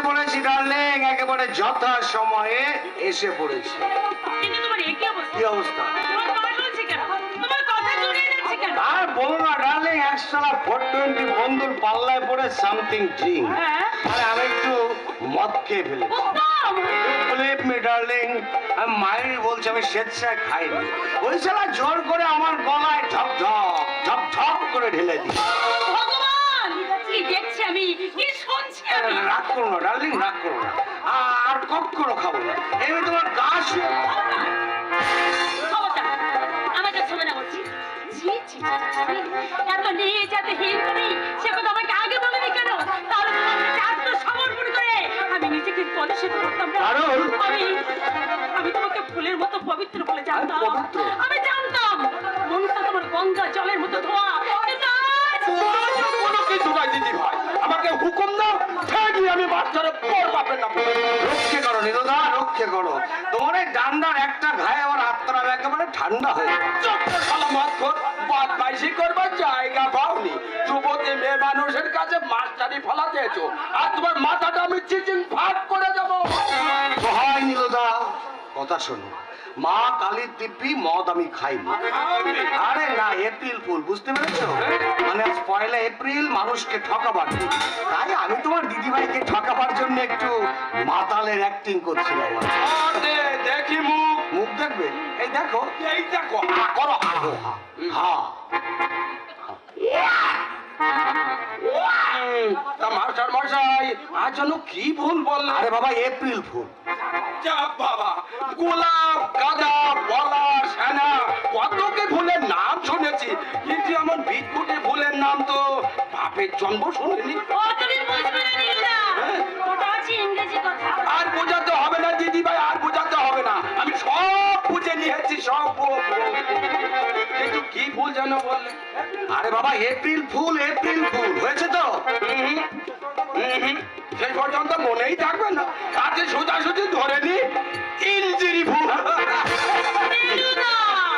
পড়েছি ডার্লিং একেবারে যথা সময়ে এসে পড়েছি। কি অবস্থা? আর বলো না ডার্লিং একসালা ফোর টোয়েন্টি বন্ধুর পাল্লায় পড়ে সামথিং ড্রিঙ্ক হ্যাঁ। আমি একটু মদ খেয়ে ফেলেছি। বিলিভ মি ডার্লিং আমি মায়েরই বলছি আমি স্বেচ্ছায় খাইনি। ওই শালা জোর করে আমার গলায় ঝপ ঝপ ঝপ ঝপ করে ঢেলে দিই আমি? কি শুনছি আমি? রাগ করো না ডার্লিং রাগ করো না। আর কখনো খাব না। এমনি তোমার গা শুয়ে এত নিয়ে যাতে সে কথা আমাকে আগে বলেনি কেন? তাহলে করে আমি নিজেকে কলুষিত করতাম কারণ? আমি আমি তোমাকে ফুলের মতো পবিত্র বলে জানতাম। রক্ষে করো তোমার এই ডান্ডার একটা ঘায়ে আমার আত্মারা একেবারে ঠান্ডা হয়ে যুবতী মেয়ে কাছে আর তোমার আমি করে কথা শোনো। মা কালীর দিব্যি মদ আমি খাইনি। আরে না এপ্রিল ফুল বুঝতে পেরেছ? মানে আজ পয়লা এপ্রিল মানুষকে ঠকাবার। তাই আমি তোমার দিদিভাইকে ঠকাবার জন্য একটু মাতালের অ্যাক্টিং করছিলাম। দেখি মুখ। মুখ দেখবে? এই দেখো। এই দেখো। করো। হা। হ্যাঁ আজ যেন কি ভুল বললে? আরে বাবা এপ্রিল ফুল যা বাবা গোলাপ গাঁদা বলা সেনা কত কি ফুলের নাম শুনেছি। কিন্তু এমন বিদ্যুটে ফুলের নাম তো বাপের জন্ম শুনিনি। ও তুমি বুঝবে না নীলা ওটা হচ্ছে ইংরেজি কথা। আর বোঝাতে হবে না দিদি ভাই আর বোঝাতে হবে না। আমি সব বুঝে নিয়েছি সব কিন্তু কি ভুল যেন বললে? আরে বাবা এপ্রিল ফুল এপ্রিল ফুল হয়েছে তো? হুম, হুম, সেই পর্যন্ত মনেই থাকবে না। তাতে সোজাসুজি ধরে নি ইঞ্জিরি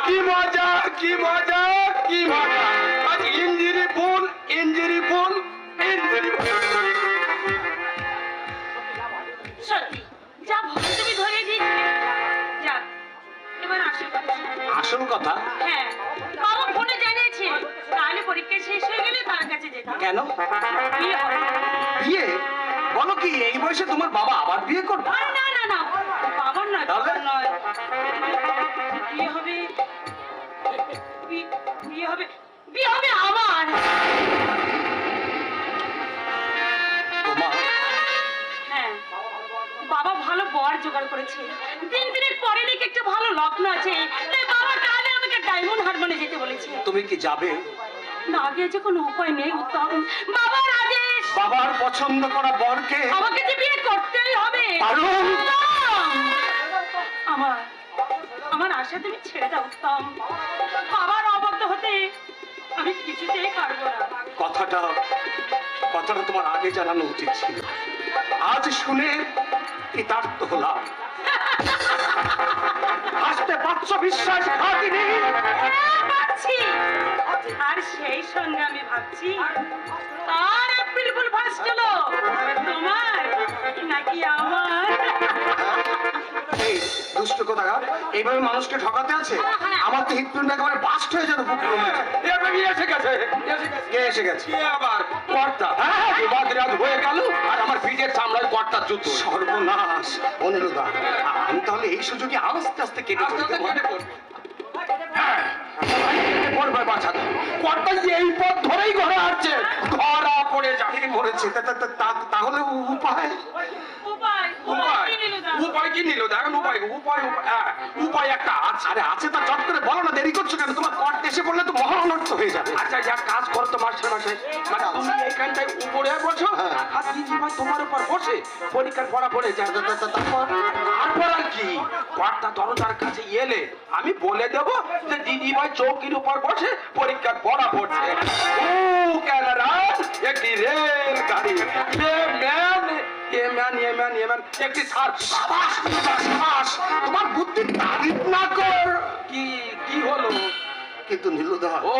কি মজা কি মজা কি মজা। আজ ইঞ্জিরি ফুল ইঞ্জিরি ফুল ইঞ্জিরি ফুল সত্যি যা ভুল তুমি ধরে দিয়েছিলে যাক এবার আসল কথা আসল কথা? হ্যাঁ বাবা ফোনে জানিয়েছে তাহলে পরীক্ষা শেষ হয়ে গেলে তার কাছে যেতাম। কেন? বিয়ে বিয়ে? বলো কি এই বয়সে তোমার বাবা আবার বিয়ে করবে? আরে না না না বাবার নয় তাহলে? নয়। বিয়ে হবে বিয়ে হবে বিয়ে হবে আমার। হ্যাঁ বাবা ভালো বর জোগাড় করেছে। তিন দিনের পরে নাকি একটা ভালো লগ্ন আছে। তাই বাবা কালে আমাকে ডায়মন্ড হারমোনে যেতে বলেছে। তুমি কি যাবে? না গিয়ে যে কোনো উপায় নেই উত্তম। বাবার আদেশ বাবার পছন্দ করা বরকে আমাকে যে বিয়ে করতেই হবে? উত্তম! আমার আমার আশা তুমি ছেড়ে দাও উত্তম বাবার অবদ্ধ হতে আমি কিছুতেই পারব না। কথাটা কথাটা তোমার আগে জানানো উচিত ছিল। আজ শুনে কৃতার্থ হলাম। আসতে পারছ বিশ্বাস ঘাটিনি হ্যাঁ, আর সেই সঙ্গে আমি ভাবছি আর হলো তোমার নাকি আমার? এই দুষ্ট কোথাকার? এইভাবে মানুষকে ঠকাতে আছে? আমার তো হৃৎপিণ্ড একেবারে বাস্ট হয়ে যাবে বুকের এসে গেছে? কে এসে গেছে? কে আবার? কর্তা। হ্যাঁ বিবাদ রাত হয়ে গেল আর আমার পিঠের চামড়ায় কর্তার জুতো। সর্বনাশ। অনিরুদ্ধা আমি তাহলে এই সুযোগে আস্তে আস্তে কেটে আস্তে কেটে পড়বে। হ্যাঁ, বাঁচাতে কর্তা এই পথ ধরেই ঘরে আসছে। ধরা জাহিরি বলেছে তাহলে উপায়? উপায় উপায় কি নিল দেখেন উপায় উপায় উপায়- হ্যাঁ, একটা আছে। আরে আছে তা করে দেরি করছ কেন? তোমার কট এসে পড়লে তো মহা অনর্থ হয়ে যাবে। আচ্ছা এক কাজ করো তো মাস্টার মশাই মানে তুমি এইখানটায় উপরে বসো হ্যাঁ। আর দিদি ভাই তোমার উপর বসে পরীক্ষার পড়া পড়ে যায়। তারপর আর কি? কর্তা দরজার কাছে এলে আমি বলে দেব যে দিদি ভাই চৌকির উপর বসে পরীক্ষার পড়া পড়ছে। ও ক্যানারা একটি রেল গাড়ি। ম্যান এ ম্যান এ ম্যান এ ম্যান একটি সার সাবাস, সাবাস, সাবাস। তোমার বুদ্ধি তারিফ না কর। কি কি হলো? কিন্তু নীলুদা ও।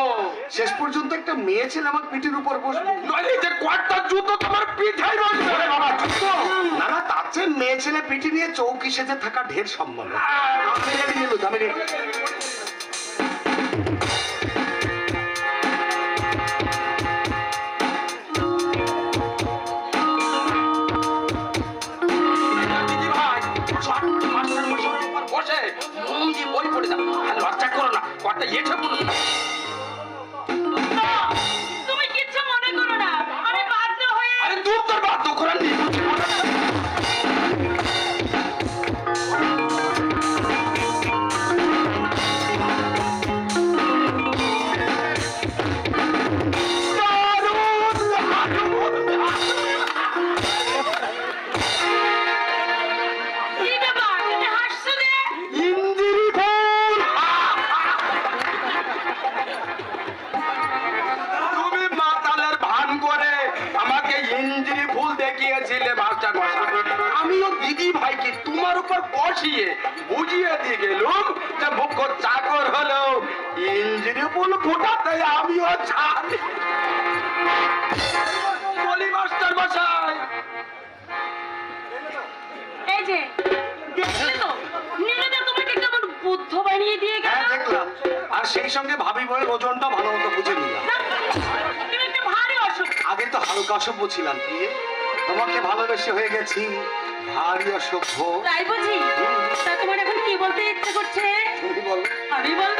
শেষ পর্যন্ত একটা মেয়ে ছেলে আমার পিঠের উপর বসবে নইলে যে কর্তার জুতো তোমার পিঠাই রয়েছে। বাবা জুতো! আছে মেয়ে ছেলে পিটি নিয়ে চৌকি সেজে থাকা ঢের সম্মান। আমি রেডি নিলু আমি রেডি। উপর বুঝিয়ে দিয়ে গেলুম যে মুখ্য চাকর হলো ইঞ্জিরি ফুল ফোটাতে আমিও জানি বলি মাস্টার মশাই। এই যে দেখলে তো? নীলদা তোমাকে কেমন বুদ্ধ বানিয়ে দিয়ে গেল? হ্যাঁ দেখলাম। আর সেই সঙ্গে ভাবি বইয়ের ওজনটা ভালো মতো বুঝে নিলাম। তুমি একটা ভারী অসুখ। আগে তো হালকা অসভ্য ছিলাম প্রিয়ে। তোমাকে ভালোবেসে হয়ে গেছি। ভারী অসভ্য তাই বুঝি? তা তোমার এখন কি বলতে ইচ্ছে করছে? তুমি বলো। আমি বলব?